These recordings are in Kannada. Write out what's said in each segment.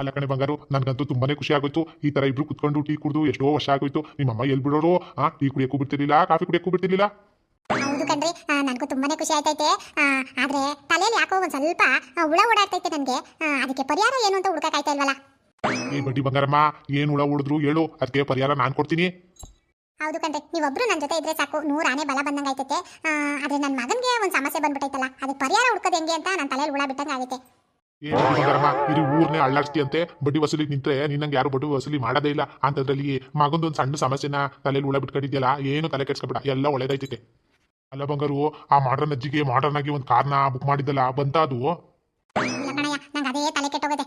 ಅಲ್ಲ ಕಣೆ ಬಂಗಾರು ನನ್ಗಂತೂ ತುಂಬಾನೇ ಖುಷಿ ಆಗೋಯ್ತು. ಈ ತರ ಇಬ್ರು ಕುತ್ಕೊಂಡು ಟೀ ಕುಡಿದು ಎಷ್ಟೋ ವರ್ಷ ಆಗೋಯ್ತು. ನಿಮ್ಮಮ್ಮ ಎಲ್ ಬಿಡೋರು? ಆ ಟೀ ಕುಡಿಯಕ್ಕೂ ಬಿಡ್ತಿರ್ಲಿಲ್ಲ ಕಾಫಿ ಕುಡಿಯಕ್ಕೂ ಬಿಡ್ತಿರ್ಲಿಲ್ಲ. ಹೌದು ಕಣ್ರಿ. ನನಗೂ ತುಂಬಾನೇ ಖುಷಿ ಆಯ್ತೈತೆ. ಆದ್ರೆ ತಲೆಯಲ್ಲಿ ಯಾಕೋ ಒಂದ್ ಸ್ವಲ್ಪ ಹುಳ ಓಡಾಡ್ತೈತೆ ನನಗೆ. ಅದಕ್ಕೆ ಪರಿಹಾರ ಏನು ಅಂತ ಹುಡುಕಾಯ್ತಾ ಇಲ್ವಲ್ಲ? ಈ ಬಡ್ಡಿ ಬಂಗಾರಮ್ಮ ಏನು ಹುಳ ಹೊಡೆದ್ರು ಹೇಳು. ಅದಕ್ಕೆ ಪರಿಹಾರ ನಾನು ಕೊಡ್ತೀನಿ. ಹೌದು ಕಣ್ರಿ. ನೀವೊಬ್ರು ನನ್ನ ಜೊತೆ ಇದ್ರೆ ಸಾಕು. ನೂರ್ ಆನೆ ಬಲ ಬಂದಂಗೆ ಆಯ್ತೈತೆ ಆದ್ರೆ ನನ್ನ ಮಗನಿಗೆ ಒಂದು ಸಮಸ್ಯೆ ಬಂದ್ಬಿಟ್ಟೈತಲ್ಲ ಅದಕ್ಕೆ ಪರಿಹಾರ ಹುಡ್ಕೋದು ಹೆಂಗೆ ಅಂತ ನನ್ನ ತಲೆಯಲ್ಲಿ ಹುಳ ಬಿಟ್ಟಂಗೆ ಆಗೈತೆ ಬಡ್ಡಿ ಬಂಗಾರಮ್ಮ ಇಡೀ ಊರ್ನೇ ಅಳ್ಳಾಡ್ಸ್ತಿ ಅಂತೆ. ಬಡ್ಡಿ ವಸೂಲಿ ನಿಂತ್ರೆ ನಿನ್ನಂಗೆ ಯಾರು ಬಡ್ಡಿ ವಸೂಲಿ ಮಾಡೋದೇ ಇಲ್ಲ. ಅಂತದ್ರಲ್ಲಿ ಮಗಂದೊಂದು ಸಣ್ಣ ಸಮಸ್ಯೆನ ತಲೆಯಲ್ಲಿ ಉಳ ಬಿಟ್ಕೊಂಡಿದ್ಯಲ್ಲ, ಏನು ತಲೆ ಕೆಡ್ಸ್ಕೊಬೇಡ. ಎಲ್ಲ ಒಳ್ಳೇದೈತೈತೆ ಅಲ್ಲ ಬಂಗಾರು, ಆ ಮಾಡ್ರನ್ ಅಜ್ಜಿಗೆ ಮಾಡರ್ನ್ ಆಗಿ ಒಂದು ಕಾರ್ನ ಬುಕ್ ಮಾಡಿದ್ದಲ್ಲ ಬಂತ ಅದು ಅದೇ ತಲೆ ಕೆಟ್ಟೋಗದೆ.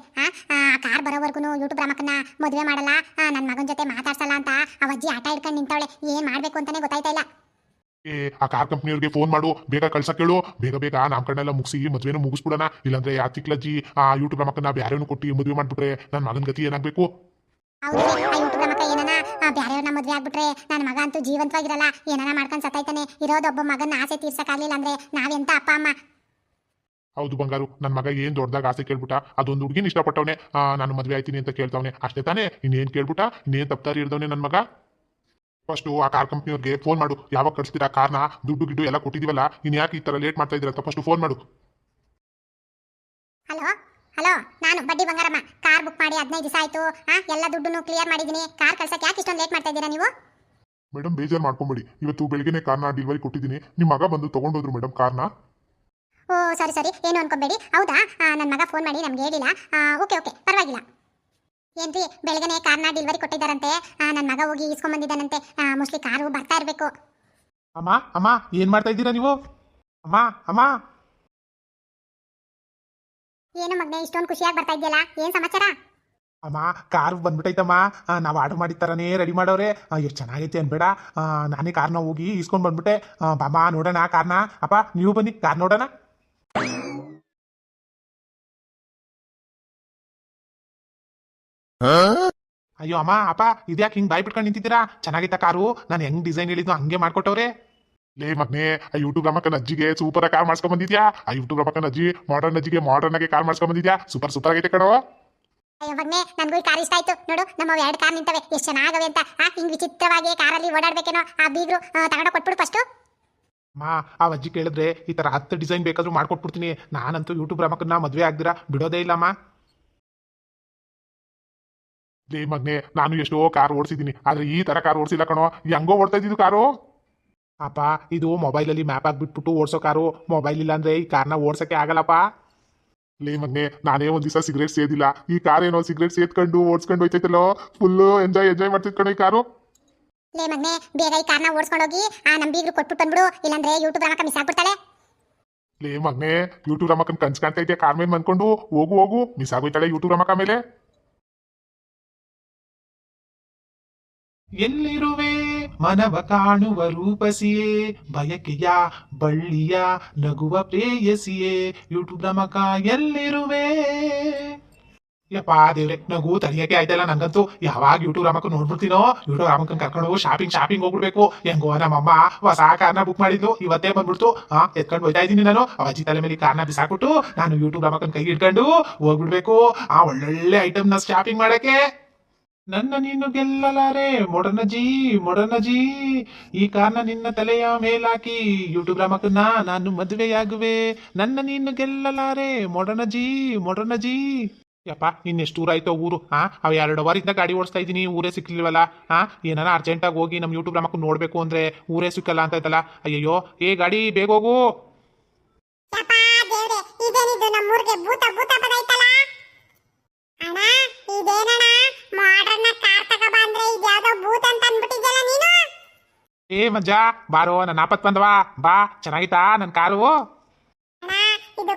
ಆ ಕಾರ್ ಬರೋವರೆಗೂ ಯೂಟ್ಯೂಬ್ ರಾಮಕ್ಕನ್ನ ಮದುವೆ ಮಾಡಲ್ಲ? ನನ್ನ ಮಗನ ಜೊತೆ ಮಾತಾಡ್ಸಲ್ಲ ಅಂತ? ಆ ಅಜ್ಜಿ ಆಟ ಇಟ್ಕೊಂಡು ನಿಂತವಳೆ. ಏನ್ ಮಾಡ್ಬೇಕು ಅಂತಾನೆ ಗೊತ್ತಾಯ್ತಾ ಇಲ್ಲ. ಏ ಆ ಕಾರ್ ಕಂಪ್ನಿಯವ್ರಿಗೆ ಫೋನ್ ಮಾಡು ಬೇಗ ಕಳ್ಸಕ್ ಹೇಳು. ಬೇಗ ಬೇಗ ನಾಮಕರಣ ಮುಗಿಸಿ ಮದುವೆನ ಮುಗಿಸ್ಬಿಡೋಣ. ಇಲ್ಲಾಂದ್ರೆ ಆ ಚಿಕ್ಲಜ್ಜಿ ಆ ಯೂಟ್ಯೂಬ್ ಮಕ್ಕನ್ನ ಬ್ಯಾರೇನು ಕೊಟ್ಟು ಮದುವೆ ಮಾಡ್ಬಿಟ್ರೆ ನನ್ನ ಮಗನ ಗತಿ ಏನಾಗಬೇಕು? ಬ್ಯಾರೆಯವ್ರನ್ನ ಮದುವೆ ಆಗ್ಬಿಟ್ರೆ ನನ್ನ ಮಗ ಅಂತೂ ಜೀವಂತವಾಗಿರಲ್ಲ. ಏನಾರ ಮಾಡ್ಕೊಂಡು ಸತ್ತಾಯ್ತಾನೆ ಇರೋದೊಬ್ಬ ಮಗನ ಆಸೆ ತೀರ್ಸಕ್ಕಾಗಲಿಲ್ಲ ಅಂದ್ರೆ ನಾವೆಂತ ಅಪ್ಪ ಅಮ್ಮ? ಹೌದು ಬಂಗಾರು ನನ್ನ ಮಗ ಏನ್ ದೊಡ್ಡದಾಗ ಆಸೆ ಕೇಳ್ಬಿಟ್ಟ ಅದೊಂದು ಹುಡುಗಿನ ಇಷ್ಟಪಟ್ಟವನೆ. ನಾನು ಮದ್ವೆ ಆಯ್ತೀನಿ ಅಂತ ಕೇಳ್ತಾವನೆ. ಅಷ್ಟೇ ತಾನೇ ಇನ್ನೇನ್ ಕೇಳ್ಬಿಟ್ಟ? ಇನ್ನೇನ್ ತಪ್ಪಾರಿ ಇರ್ದವನೆ ನನ್ನ ಮಗ? ಫಸ್ಟ್ ಆ ಕಾರ್ ಕಂಪ್ನಿಯವ್ರಿಗೆ ಫೋನ್ ಮಾಡು. ಯಾವಾಗ ಕಳಿಸ್ತೀರಾ ಕಾರ್ನ ದುಡ್ಡು ಗಿಡ್ಡು ಎಲ್ಲ ಕೊಟ್ಟಿದೀವಲ್ಲ? ಇನ್ ಯಾಕೆ ಈ ತರ ಲೇಟ್ ಮಾಡ್ತಾ ಇದ್ದೀರಾ ಅಂತ ಫಸ್ಟ್ ಫೋನ್ ಮಾಡು. ಹಲೋ ಹಲೋ ನಾನು ಬಡ್ಡಿ ಬಂಗಾರಮ್ಮ. ಕಾರ್ ಬುಕ್ ಮಾಡಿ ಹದಿನೈದು ದಿವಸ ಆಯ್ತು. ಆ ಎಲ್ಲ ದುಡ್ಡನ್ನು ಕ್ಲಿಯರ್ ಮಾಡಿದ್ದೀನಿ ಕಾರ್ ಕಳ್ಸಕ್ಕೆ ಯಾಕೆ ಇಷ್ಟೊಂದು ಲೇಟ್ ಮಾಡ್ತಾ ಇದ್ದೀರಾ ನೀವು? ಮೇಡಮ್ ಬೇಜಾರು ಮಾಡ್ಕೊಂಬೇಡಿ. ಇವತ್ತು ಬೆಳಿಗ್ಗೆನೆ ಕಾರ್ನ ಡೆಲಿವರಿ ಕೊಟ್ಟಿದ್ದೀನಿ. ನಿಮ್ಮ ಮಗ ಬಂದು ತಗೊಂಡೋದ್ರು ಮೇಡಮ್ ಕಾರ್ನ ಓ ಸರಿ ಸರಿ. ಏನು ಅನ್ಕೋಬೇಡಿ. ಹೌದಾ? ನನ್ನ ಮಗ ಫೋನ್ ಮಾಡಿ ನಮ್ಗೆ ಹೇಳಿಲ್ಲ. ಓಕೆ ಓಕೆ ಪರವಾಗಿಲ್ಲ. ಏನ್ರಿ ಬೆಳಗ್ಗೆನೆ ಕಾರ್ನ ಡೆಲಿವರಿ ಕೊಟ್ಟಿದ್ದಾರಂತೆ. ನನ್ನ ಮಗ ಹೋಗಿ ಇಸ್ಕೊಂಬಂದಿದ್ದಾನಂತೆ ಮೋಸ್ಟ್ಲಿ ಕಾರು ಬರ್ತಾ ಇರಬೇಕು. ಅಮ್ಮ ಅಮ್ಮ ಏನ್ ಮಾಡ್ತಾ ಇದ್ದೀರಾ ನೀವು? ಅಮ್ಮ ಅಮ್ಮ. ಏನು ಮಗ್ನೆ ಇಷ್ಟೊಂದು ಖುಷಿಯಾಗಿ ಬರ್ತಾ ಇದೆಯಲ್ಲ ಏನ್ ಸಮಾಚಾರ? ಅಮ್ಮ ಕಾರ್ ಬಂದ್ಬಿಟ್ಟೈತಮ್ಮ ನಾವು ಆರ್ಡರ್ ಮಾಡಿದ ತರನೇ ರೆಡಿ ಮಾಡೋರೆ. ಎಷ್ಟ್ ಚೆನ್ನಾಗೈತೆ ಅನ್ಬೇಡ. ನಾನೇ ಕಾರ್ನ ಹೋಗಿ ಇಸ್ಕೊಂಡು ಬಂದ್ಬಿಟ್ಟೆ. ಬಾಮ ಬಾಮ್ಮ ನೋಡೋಣ ಕಾರ್ನ ಅಪ್ಪ ನೀವು ಬನ್ನಿ ಕಾರ್ ನೋಡೋಣ. ಅಯ್ಯೋ ಅಮ್ಮ ಅಪ್ಪ ಇದ್ಯಾಕೆ ಹಿಂಗ್ ಬಾಯ್ ಬಿಟ್ಕೊಂಡು ನಿಂತಿದ್ದೀರಾ? ಚೆನ್ನಾಗಿತ್ತ ಕಾರು ನಾನು ಹೆಂಗ್ ಡಿಸೈನ್ ಹೇಳಿದ್ನು ಹಂಗೆ ಮಾಡ್ಕೊಟ್ಟವ್ರೆ. ಲೇ ಮಗ್ನೆ ಆ ಯೂಟ್ಯೂಬ್ ಅಮ್ಮಕ್ಕನ ಅಜ್ಜಿಗೆ ಸೂಪರ್ ಕಾರ್ ಮಾಡ್ಸ್ಕೊಂಡ್ ಬಂದಿದ್ಯಾ? ಆ ಯೂಟ್ಯೂಬ್ ಅಮ್ಮಕ್ಕನ ಅಜ್ಜಿ ಮಾಡರ್ನ್ ಅಜ್ಜಿಗೆ ಮಾಡರ್ನ್ ಆಗಿ ಕಾರ್ ಮಾಡ್ಸ್ಕೊಂಡ್ ಬಂದಿದ್ಯಾ? ಸೂಪರ್ ಸೂಪರ್ ಆಗೈತೆ ಕಣೋ. ಅಯ್ಯೋ ಮಗ್ನೆ ನನಗೂ ಈ ಕಾರ್ ಇಷ್ಟ ಆಯ್ತು. ನೋಡು ನಮ್ಮ ಎರಡು ಕಾರ್ ನಿಂತವೆ. ಎಷ್ಟು ಚೆನ್ನಾಗವೆ ಅಂತ. ಆ ಹಿಂಗ್ ವಿಚಿತ್ರವಾಗಿ ಕಾರಲ್ಲಿ ಓಡಾಡ್ಬೇಕೇನೋ ಆ ಬೀಗ್ರು ತಗೊಂಡು ಕೊಟ್ಬಿಡು ಫಸ್ಟು ಅಮ್ಮ ಆ ಅಜ್ಜಿ ಕೇಳಿದ್ರೆ ಈ ತರ ಹತ್ತು ಡಿಸೈನ್ ಬೇಕಾದ್ರೂ ಮಾಡ್ಕೊಟ್ಬಿಡ್ತೀನಿ. ನಾನಂತೂ ಯೂಟ್ಯೂಬ್ ರಮಕನ್ನ ಮದುವೆ ಆಗ್ದಿರಾ? ಬಿಡೋದೇ ಇಲ್ಲಮ್ಮ ಲೇ ಮಗ್ನೆ ನಾನು ಎಷ್ಟೋ ಕಾರ್ ಓಡಿಸಿದ್ದೀನಿ ಆದ್ರೆ ಈ ತರ ಕಾರ್ ಓಡಿಸಿಲ್ಲ ಕಣೋ. ಹೆಂಗೋ ಓಡ್ತಾ ಇದ್ದಿದ್ದು ಕಾರು ಅಪ್ಪ ಇದು ಮೊಬೈಲಲ್ಲಿ ಮ್ಯಾಪ್ ಹಾಕ್ಬಿಟ್ಬಿಟ್ಟು ಓಡಿಸೋ ಕಾರು ಮೊಬೈಲ್ ಇಲ್ಲ ಅಂದ್ರೆ ಈ ಕಾರ್ನ ಓಡ್ಸೋಕ್ಕೆ ಆಗಲ್ಲಪ್ಪ. ಲೇ ಮಗ್ನೆ ನಾನೇ ಒಂದ್ ದಿವಸ ಸಿಗರೇಟ್ ಸೇದಿಲ್ಲ. ಈ ಕಾರ್ ಏನೋ ಸಿಗರೇಟ್ ಸೇದ್ಕೊಂಡು ಓಡಿಸ್ಕೊಂಡು ಹೋಯ್ತೈತಲ್ಲೋ? ಫುಲ್ ಎಂಜಾಯ್ ಎಂಜಾಯ್ ಮಾಡ್ತಿದ್ ಕಣೋ ಈ ಕಾರು ಲೇ ಮಗ್ನೆ ಬೇಗ ಈ ಕಾರ್ನ ಓಡಿಸ್ಕೊಂಡೋಗಿ ಆ ನಂಬಿಗ್ರು ಬೀಗ್ರು ಕೊಟ್ಬಿಟ್ಟು ಬಂದ್ಬಿಡು ಇಲ್ಲಾಂದ್ರೆ ಯೂಟ್ಯೂಬ್ ರಮಕ ಮಿಸ್ ಆಗ್ಬಿಡ್ತಾಳೆ. ಲೇ ಮಗ್ನೆ ಯೂಟ್ಯೂಬ್ ರಮಕ್ಕನ್ ಕನ್ಸ್ ಕಾಣ್ತಾ ಇದೆಯಾ? ಕಾರ್ ಮೇಲೆ ಮನ್ಕೊಂಡು ಹೋಗು ಹೋಗು ಮಿಸ್ ಆಗೋಯ್ತಾಳೆ ಯೂಟ್ಯೂಬ್ ರಮಕ ಮೇಲೆ. ಎಲ್ಲಿರುವೆ? ಮನವ ಕಾಣುವ ರೂಪಸಿಯೇ? ಬಯಕೆಯ ಬಳ್ಳಿಯ ನಗುವ ಪ್ರೇಯಸಿಯೇ? ಯೂಟ್ಯೂಬ್ ನಮಕ ಎಲ್ಲಿರುವೆ ಯಪ್ಪ, ದೇವ್ರೆ, ನಗು ತಡಿಯಕ್ಕೆ ಆಯ್ತಲ್ಲ ನಂಗಂತೂ. ಯಾವಾಗ ಯೂಟ್ಯೂಬ್ ರಾಮಕ್ಕ ನೋಡ್ಬಿಡ್ತೀನೋ? ಯೂಟ್ಯೂಬ್ ರಾಮಕ್ಕನ್ ಕರ್ಕೊಂಡು ಶಾಪಿಂಗ್ ಶಾಪಿಂಗ್ ಹೋಗ್ಬಿಡ್ಬೇಕು. ಹೆಂಗೋ ನಮ್ಮಮ್ಮ ಹೊಸ ಕಾರ್ನ ಬುಕ್ ಮಾಡಿದ್ಲು. ಇವತ್ತೇ ಬಂದ್ಬಿಡ್ತು. ಹಾ ಎತ್ಕೊಂಡು ಹೋಯ್ತಾ ಇದ್ದೀನಿ ನಾನು. ಅಜ್ಜಿ ತಲೆ ಮೇಲೆ ಕಾರ್ನ ಬಿಸಾಕ್ಬಿಟ್ಟು ನಾನು ಯೂಟ್ಯೂಬ್ ರಾಮಕ್ಕನ್ ಕೈ ಹಿಡ್ಕೊಂಡು ಹೋಗ್ಬಿಡ್ಬೇಕು. ಆ ಒಳ್ಳೊಳ್ಳೆ ಐಟಮ್ನ ಶಾಪಿಂಗ್ ಮಾಡಕ್ಕೆ. ನನ್ನ ನೀನು ಗೆಲ್ಲಲಾರೆ ಮೊಡನಜಿ ಮೊಡನಜಿ ಈ ಕಾರ್ನ ನಿನ್ನ ತಲೆಯ ಮೇಲಾಕಿ ಯೂಟ್ಯೂಬ್ ರಾಮಕನ್ನ ನಾನು ಮದುವೆಯಾಗುವೆ. ನನ್ನ ನೀನು ಗೆಲ್ಲಲಾರೆ ಮೊಡನಜಿ ಮೊಡನಜಿ ಯಪ್ಪ, ಇನ್ನೆಷ್ಟು ದೂರ ಆಯ್ತೋ ಊರು ಹಾ ಅವ್ ಎರಡು ಅವರಿಂದ ಗಾಡಿ ಓಡಿಸ್ತಾ ಇದ್ದೀನಿ, ಊರೇ ಸಿಕ್ಲಿಲ್ವಲ್ಲ ಹಾ ಏನಾರ ಅರ್ಜೆಂಟಾಗಿ ಹೋಗಿ ನಮ್ಮ ಯೂಟ್ಯೂಬ್ ರಾಮಕ್ಕನ್ನ ನೋಡ್ಬೇಕು ಅಂದ್ರೆ ಊರೇ ಸಿಕ್ಕಲ್ಲ ಅಂತ ಆಯ್ತಲ್ಲ ಅಯ್ಯಯ್ಯೋ, ಏ ಗಾಡಿ, ಬೇಗ ಹೋಗು. ಏ ಮಜಾ ಬಾರೋ ನನ್ನ ಆಪತ್ ಬಂದವಾ ಬಾ ಚೆನ್ನಾಗಿತ್ತಾ ನನ್ನ ಕಾರು ಇದು